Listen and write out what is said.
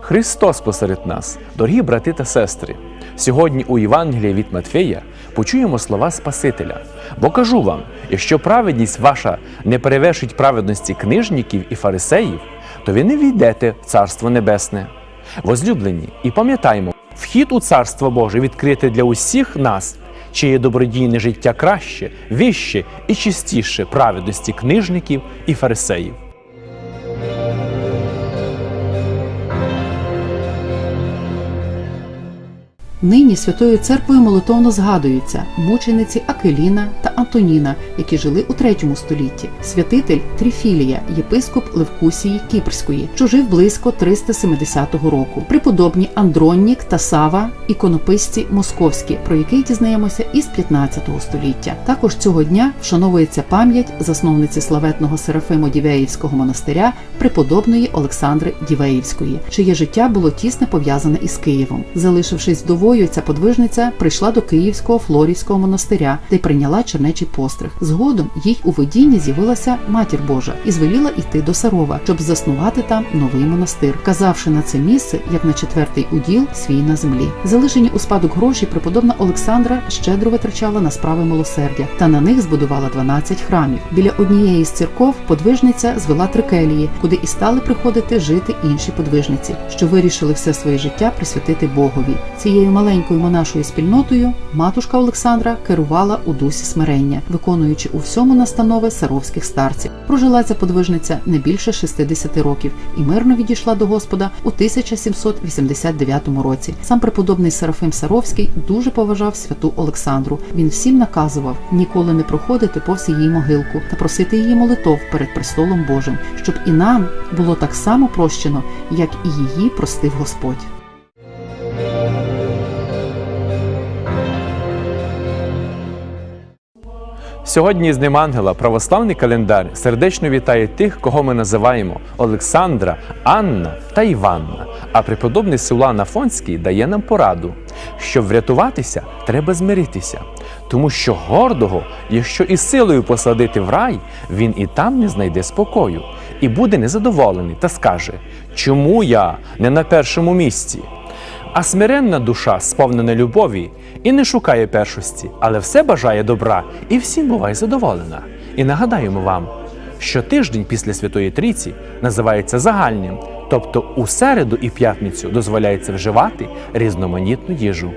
Христос посеред нас, дорогі брати та сестри. Сьогодні у Євангелії від Матфея почуємо слова Спасителя. Бо кажу вам, якщо праведність ваша не перевершить праведності книжників і фарисеїв, то ви не війдете в Царство Небесне. Возлюблені, і пам'ятаймо, вхід у Царство Боже відкритий для усіх нас, чиє добродійне життя краще, вище і чистіше праведності книжників і фарисеїв. Нині Святою Церквою молитовно згадуються мучениці Акеліна та Антоніна, які жили у третьому столітті, святитель Тріфілія, єпископ Левкусії Кіпрської, що жив близько 370 року, преподобні Андроннік та Сава, іконописці московські, про яких дізнаємося із 15 століття. Також цього дня вшановується пам'ять засновниці славетного Серафимо Дівеївського монастиря, преподобної Олександри Дівеївської, чиє життя було тісно пов'язане із Києвом. Залишившись вдовою, ця подвижниця прийшла до Київського Флорівського монастиря, де прийняла чернечий постриг. Згодом їй у видінні з'явилася матір Божа і звеліла йти до Сарова, щоб заснувати там новий монастир, казавши на це місце як на четвертий уділ свій на землі. Залишені у спадок гроші преподобна Олександра щедро витрачала на справи милосердя, та на них збудувала 12 храмів. Біля однієї з церков подвижниця звела трикелії, куди і стали приходити жити інші подвижниці, що вирішили все своє життя присвятити Богові. Цією маленькою монашою спільнотою матушка Олександра керувала у дусі смирення, виконуючи у всьому настанови саровських старців. Прожила ця подвижниця не більше 60 років і мирно відійшла до Господа у 1789 році. Сам преподобний Серафим Саровський дуже поважав святу Олександру. Він всім наказував ніколи не проходити повз її могилку та просити її молитов перед престолом Божим, щоб і нам було так само прощено, як і її простив Господь. Сьогодні з Днем Ангела православний календар сердечно вітає тих, кого ми називаємо Олександра, Анна та Іванна. А преподобний Силуан Афонський дає нам пораду. Щоб врятуватися, треба змиритися. Тому що гордого, якщо і силою посадити в рай, він і там не знайде спокою, і буде незадоволений та скаже: Чому я не на першому місці? А смиренна душа, сповнена любові, і не шукає першості, але все бажає добра і всім буває задоволена. І нагадаємо вам, що тиждень після Святої Трійці називається загальним, тобто у середу і п'ятницю дозволяється вживати різноманітну їжу.